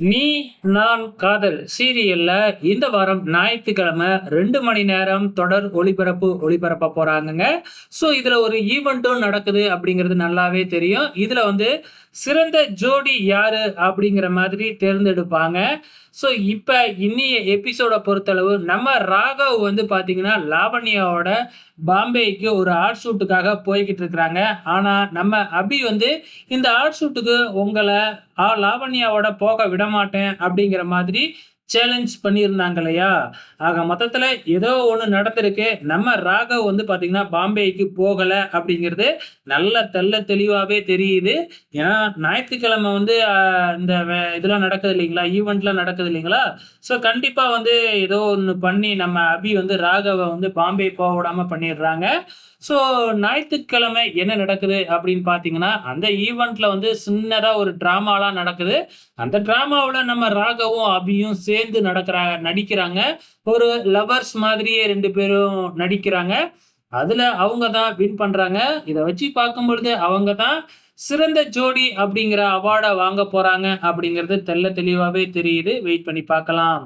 நீ நான் காதல். சீரியல்ல இந்த வாரம் ஞாயிற்றுக்கிழமை ரெண்டு மணி நேரம் தொடர் ஒளிபரப்பு ஒளிபரப்ப போறாங்கங்க. ஸோ இதுல ஒரு ஈவெண்ட்டும் நடக்குது அப்படிங்கிறது நல்லாவே தெரியும். இதுல வந்து சிறந்த ஜோடி யாரு அப்படிங்கிற மாதிரி தேர்ந்தெடுப்பாங்க. ஸோ இப்போ இன்னைய எபிசோட பொறுத்தளவு நம்ம ராகவ் வந்து பார்த்தீங்கன்னா லாவண்யாவோட பாம்பேக்கு ஒரு ஆர்ட் ஷூட்டுக்காக போய்கிட்டு இருக்கிறாங்க. ஆனால் நம்ம அபி வந்து இந்த ஆர்ட் ஷூட்டுக்கு உங்களை ஆ லாவண்யாவோட போக விட மாட்டேன் அப்படிங்கிற மாதிரி சேலஞ்ச் பண்ணியிருந்தாங்க இல்லையா ஆக மொத்தத்தில் ஏதோ ஒன்று நடந்திருக்கு. நம்ம ராகவ் வந்து பார்த்தீங்கன்னா பாம்பேக்கு போகலை அப்படிங்கிறது நல்ல தெல்ல தெளிவாகவே தெரியுது. ஏன்னா ஞாயிற்றுக்கிழமை வந்து இந்த வே- இதெல்லாம் நடக்குது இல்லைங்களா? ஈவெண்ட்லாம் நடக்குது இல்லைங்களா? ஸோ கண்டிப்பாக வந்து ஏதோ ஒன்று பண்ணி நம்ம அபி வந்து ராகவை வந்து பாம்பே போக விடாம பண்ணிடுறாங்க. ஸோ ஞாயிற்றுக்கிழமை என்ன நடக்குது அப்படின்னு பார்த்தீங்கன்னா அந்த ஈவெண்ட்டில் வந்து சின்னதாக ஒரு ட்ராமாலாம் நடக்குது. அந்த ட்ராமாவில் நம்ம ராகவும் அபியும் சேர்ந்து நடக்கிறாங்க நடிக்கிறாங்க. ஒரு லவர்ஸ் மாதிரியே ரெண்டு பேரும் நடிக்கிறாங்க. அதில் அவங்க தான் வின் பண்ணுறாங்க இதை வச்சு பார்க்கும் பொழுது அவங்க தான் சிறந்த ஜோடி அப்படிங்கிற அவார்டை வாங்க போகிறாங்க அப்படிங்கிறது தெள்ள தெளிவாகவே தெரியுது. வெயிட் பண்ணி பார்க்கலாம்.